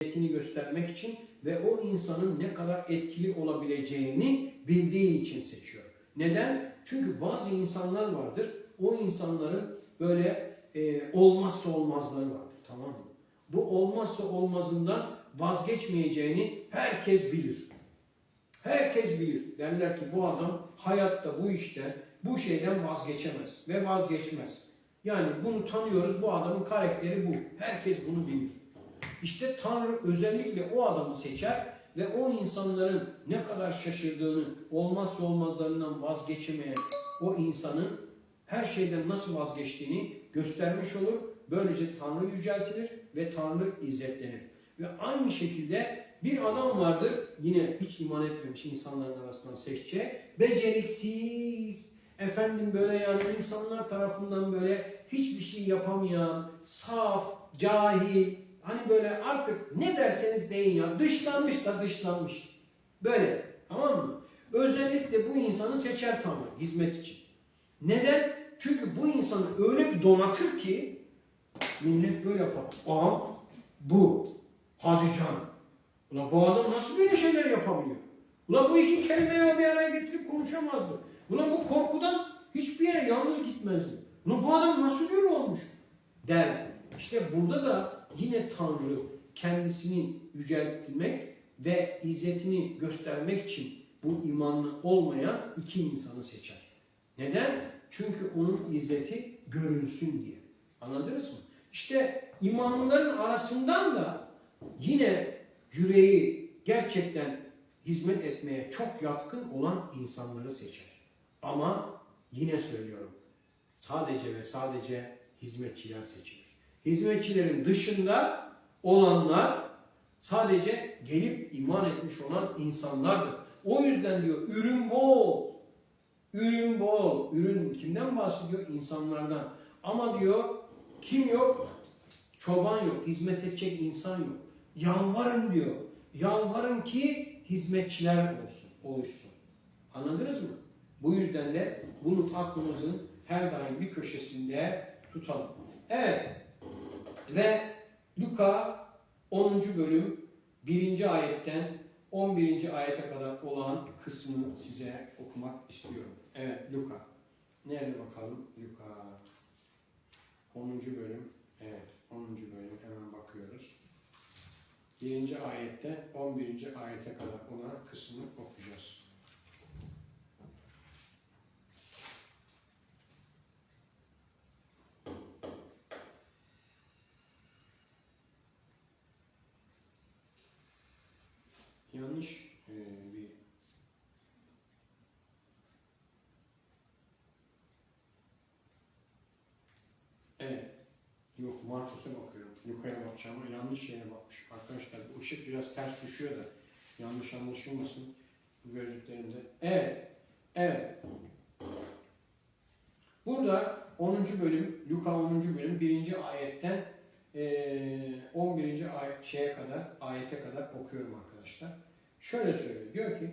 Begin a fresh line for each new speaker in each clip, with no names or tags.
izzetini göstermek için ve o insanın ne kadar etkili olabileceğini bildiği için seçiyor. Neden? Çünkü bazı insanlar vardır. O insanların böyle e, olmazsa olmazları vardır. Tamam mı? Bu olmazsa olmazından vazgeçmeyeceğini herkes bilir. Herkes bilir. Derler ki bu adam hayatta bu işten, bu şeyden vazgeçemez ve vazgeçmez. Yani bunu tanıyoruz. Bu adamın karakteri bu. Herkes bunu bilir. İşte Tanrı özellikle o adamı seçer ve o insanların ne kadar şaşırdığını, olmazsa olmazlarından vazgeçemeyen o insanın her şeyden nasıl vazgeçtiğini göstermiş olur. Böylece Tanrı yüceltilir ve Tanrı izzetlenir. Ve aynı şekilde bir adam vardır, yine hiç iman etmemiş insanların arasından seçeceği, beceriksiz, efendim böyle yani insanlar tarafından böyle hiçbir şey yapamayan, saf, cahil, hani böyle artık ne derseniz deyin ya, dışlanmış da dışlanmış. Böyle, tamam mı? Özellikle bu insanı seçer Tanrı hizmet için. Neden? Çünkü bu insanı öyle bir donatır ki millet böyle yapar. Aha bu. Hadi canım. Ulan bu adam nasıl böyle şeyler yapabiliyor? Ulan bu iki kelimeyi bir araya getirip konuşamazdı. Ulan bu korkudan hiçbir yere yalnız gitmezdi. Ulan bu adam nasıl böyle olmuş? Der. İşte burada da yine Tanrı kendisini yüceltmek ve izzetini göstermek için bu imanlı olmayan iki insanı seçer. Neden? Çünkü onun izzeti görünsün diye. Anladınız mı? İşte imanlıların arasından da yine yüreği gerçekten hizmet etmeye çok yatkın olan insanları seçer. Ama yine söylüyorum sadece ve sadece hizmetçiler seçilir. Hizmetçilerin dışında olanlar sadece gelip iman etmiş olan insanlardır. O yüzden diyor ürün bol, ürün bol. Ürün kimden bahsediyor? İnsanlardan. Ama diyor kim yok? Çoban yok, hizmet edecek insan yok. Yalvarın diyor. Yalvarın ki hizmetçiler olsun, oluşsun. Anladınız mı? Bu yüzden de bunu aklımızın her daim bir köşesinde tutalım. Evet. Ve Luka 10. bölüm 1. ayetten 11. ayete kadar olan kısmını size okumak istiyorum. Evet Luka. Nerede bakalım? Luka 10. bölüm. Evet 10. bölüm hemen bakıyoruz. 1. ayette 11. ayete kadar olan kısmını okuyacağız. Yanlış e, bir Evet. Yok Markus'a bakıyorum. Luka'ya bakacağım ama yanlış yere bakmış. Arkadaşlar bu ışık biraz ters düşüyor da yanlış anlaşılmasın bu gözlüklerimde. Evet. Evet. Burada 10. bölüm, Luka 10. bölüm 1. ayetten eee, 11. ayet şeye kadar, ayete kadar okuyorum arkadaşlar. Şöyle söylüyor. Diyor ki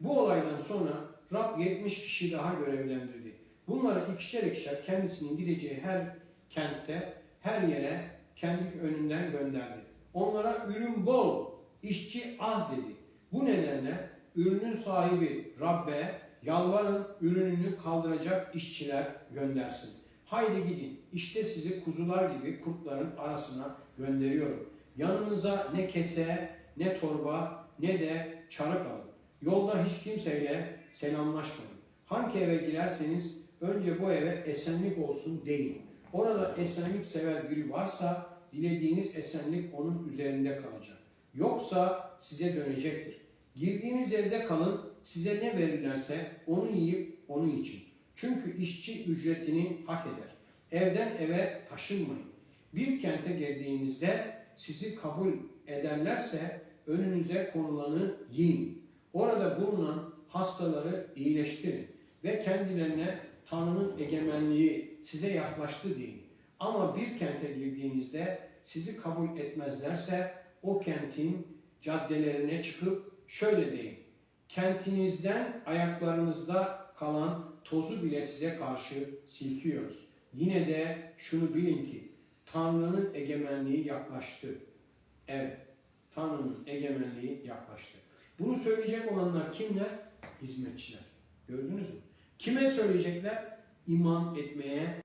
bu olaydan sonra Rab 70 kişi daha görevlendirdi. Bunları ikişer ikişer kendisinin gideceği her kentte, her yere kendi önünden gönderdi. Onlara ürün bol, işçi az dedi. Bu nedenle ürünün sahibi Rabbe yalvarın ürününü kaldıracak işçiler göndersin. Haydi gidin, işte sizi kuzular gibi kurtların arasına gönderiyorum. Yanınıza ne kese, ne torba, ne de çarık alın. Yolda hiç kimseyle selamlaşmayın. Hangi eve girerseniz önce bu eve esenlik olsun deyin. Orada esenlik sever biri varsa dilediğiniz esenlik onun üzerinde kalacak. Yoksa size dönecektir. Girdiğiniz evde kalın, size ne verirlerse onu yiyip onu için. Çünkü işçi ücretini hak eder. Evden eve taşınmayın. Bir kente geldiğinizde sizi kabul ederlerse önünüze konulanı yiyin. Orada bulunan hastaları iyileştirin ve kendilerine Tanrı'nın egemenliği size yaklaştı deyin. Ama bir kente girdiğinizde sizi kabul etmezlerse o kentin caddelerine çıkıp şöyle deyin. Kentinizden ayaklarınızda kalan tozu bile size karşı silkiyoruz. Yine de şunu bilin ki Tanrı'nın egemenliği yaklaştı. Evet, Tanrı'nın egemenliği yaklaştı. Bunu söyleyecek olanlar kimler? Hizmetçiler. Gördünüz mü? Kime söyleyecekler? İman etmeye